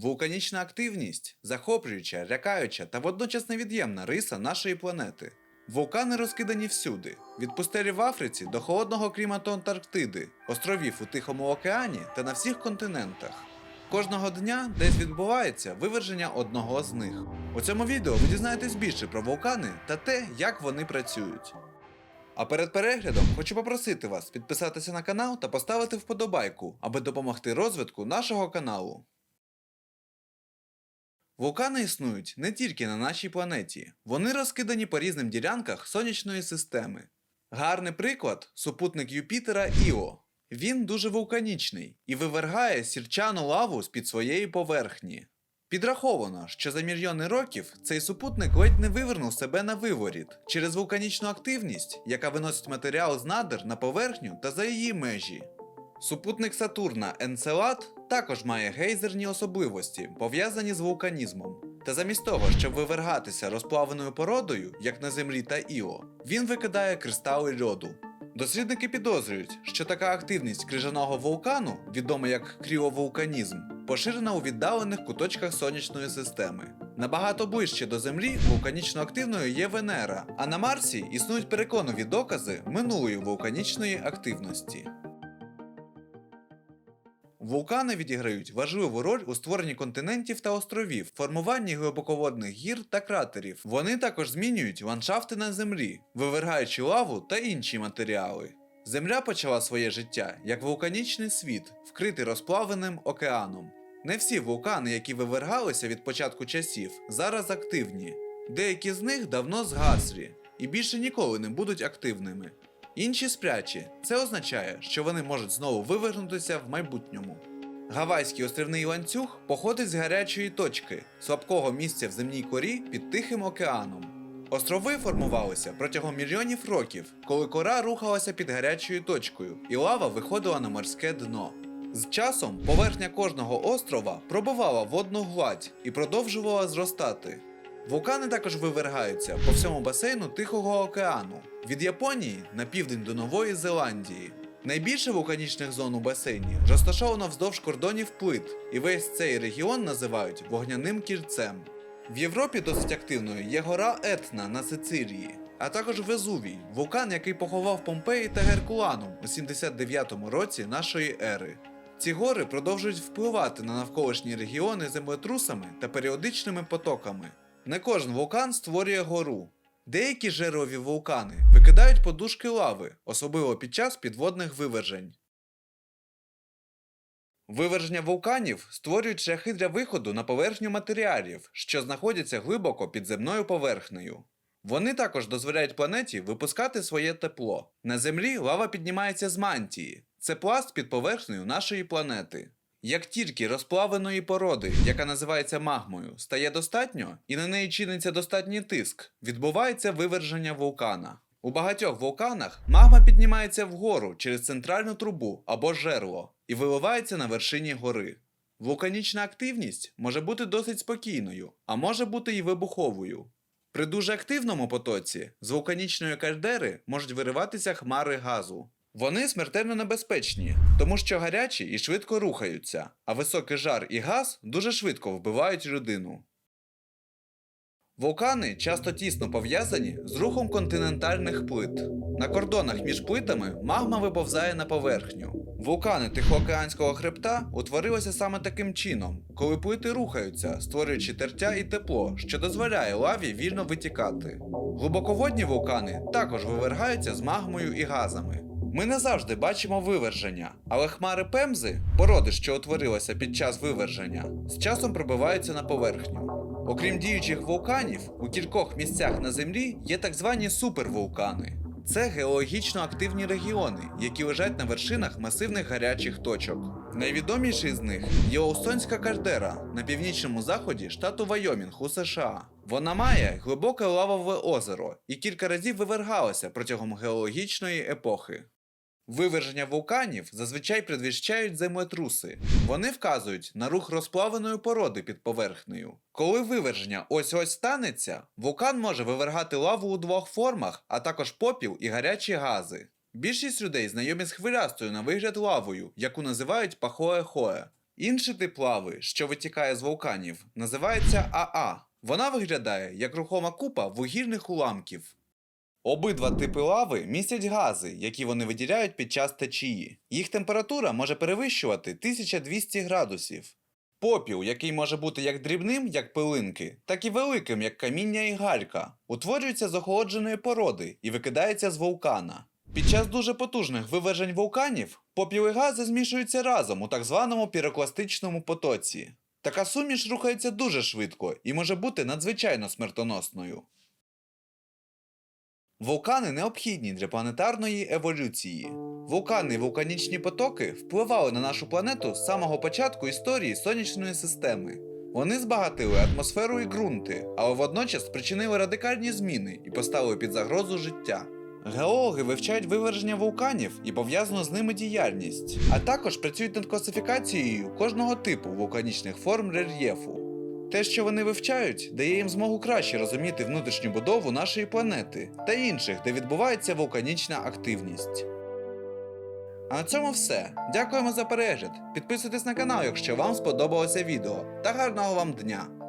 Вулканічна активність захоплююча, лякаюча та водночас невід'ємна риса нашої планети. Вулкани розкидані всюди, від пустелі в Африці до холодного клімату Антарктиди, островів у Тихому океані та на всіх континентах. Кожного дня десь відбувається виверження одного з них. У цьому відео ви дізнаєтесь більше про вулкани та те, як вони працюють. А перед переглядом хочу попросити вас підписатися на канал та поставити вподобайку, аби допомогти розвитку нашого каналу. Вулкани існують не тільки на нашій планеті, вони розкидані по різним ділянках сонячної системи. Гарний приклад супутник Юпітера Іо. Він дуже вулканічний і вивергає сірчану лаву з-під своєї поверхні. Підраховано, що за мільйони років цей супутник ледь не вивернув себе на виворіт через вулканічну активність, яка виносить матеріал з надр на поверхню та за її межі. Супутник Сатурна Енцелад також має гейзерні особливості, пов'язані з вулканізмом. Та замість того, щоб вивергатися розплавленою породою, як на Землі та Іо, він викидає кристали льоду. Дослідники підозрюють, що така активність крижаного вулкану, відома як кріовулканізм, поширена у віддалених куточках сонячної системи. Набагато ближче до Землі вулканічно активною є Венера, а на Марсі існують переконливі докази минулої вулканічної активності. Вулкани відіграють важливу роль у створенні континентів та островів, формуванні глибоководних гір та кратерів. Вони також змінюють ландшафти на землі, вивергаючи лаву та інші матеріали. Земля почала своє життя як вулканічний світ, вкритий розплавленим океаном. Не всі вулкани, які вивергалися від початку часів, зараз активні. Деякі з них давно згаслі і більше ніколи не будуть активними. Інші сплячі. Це означає, що вони можуть знову вивернутися в майбутньому. Гавайський острівний ланцюг походить з гарячої точки, слабкого місця в земній корі під Тихим океаном. Острови формувалися протягом мільйонів років, коли кора рухалася під гарячою точкою, і лава виходила на морське дно. З часом поверхня кожного острова пробивала водну гладь і продовжувала зростати. Вулкани також вивергаються по всьому басейну Тихого океану, від Японії на південь до Нової Зеландії. Найбільше вулканічних зон у басейні розташовано вздовж кордонів плит, і весь цей регіон називають вогняним кільцем. В Європі досить активною є гора Етна на Сицилії, а також Везувій, вулкан, який поховав Помпеї та Геркуланум у 79-му році нашої ери. Ці гори продовжують впливати на навколишні регіони землетрусами та періодичними потоками. Не кожен вулкан створює гору. Деякі жирові вулкани викидають подушки лави, особливо під час підводних вивержень. Виверження вулканів створюють шляхи для виходу на поверхню матеріалів, що знаходяться глибоко під земною поверхнею. Вони також дозволяють планеті випускати своє тепло. На Землі лава піднімається з мантії. Це пласт під поверхнею нашої планети. Як тільки розплавленої породи, яка називається магмою, стає достатньо і на неї чиниться достатній тиск, відбувається виверження вулкана. У багатьох вулканах магма піднімається вгору через центральну трубу або жерло і виливається на вершині гори. Вулканічна активність може бути досить спокійною, а може бути і вибуховою. При дуже активному потоці з вулканічної кальдери можуть вириватися хмари газу. Вони смертельно небезпечні, тому що гарячі і швидко рухаються, а високий жар і газ дуже швидко вбивають людину. Вулкани часто тісно пов'язані з рухом континентальних плит. На кордонах між плитами магма виповзає на поверхню. Вулкани Тихоокеанського хребта утворилися саме таким чином, коли плити рухаються, створюючи тертя і тепло, що дозволяє лаві вільно витікати. Глибоководні вулкани також вивергаються з магмою і газами. Ми не завжди бачимо виверження, але хмари пемзи, породи, що утворилися під час виверження, з часом пробиваються на поверхню. Окрім діючих вулканів, у кількох місцях на землі є так звані супервулкани. Це геологічно активні регіони, які лежать на вершинах масивних гарячих точок. Найвідоміший з них Єлоустонська кальдера на північному заході штату Вайомінг у США. Вона має глибоке лавове озеро і кілька разів вивергалася протягом геологічної епохи. Виверження вулканів зазвичай предвіщають землетруси. Вони вказують на рух розплавленої породи під поверхнею. Коли виверження ось-ось станеться, вулкан може вивергати лаву у двох формах, а також попіл і гарячі гази. Більшість людей знайомі з хвилястою на вигляд лавою, яку називають пахоe-хоe. Інший тип лави, що витікає з вулканів, називається АА. Вона виглядає як рухома купа вугільних уламків. Обидва типи лави містять гази, які вони виділяють під час течії. Їх температура може перевищувати 1200 градусів. Попіл, який може бути як дрібним, як пилинки, так і великим, як каміння і галька, утворюється з охолодженої породи і викидається з вулкана. Під час дуже потужних вивержень вулканів попіл і гази змішуються разом у так званому пірокластичному потоці. Така суміш рухається дуже швидко і може бути надзвичайно смертоносною. Вулкани необхідні для планетарної еволюції. Вулкани і вулканічні потоки впливали на нашу планету з самого початку історії сонячної системи. Вони збагатили атмосферу і ґрунти, але водночас спричинили радикальні зміни і поставили під загрозу життя. Геологи вивчають виверження вулканів і пов'язану з ними діяльність, а також працюють над класифікацією кожного типу вулканічних форм рельєфу. Те, що вони вивчають, дає їм змогу краще розуміти внутрішню будову нашої планети та інших, де відбувається вулканічна активність. А на цьому все. Дякуємо за перегляд. Підписуйтесь на канал, якщо вам сподобалося відео. Та гарного вам дня!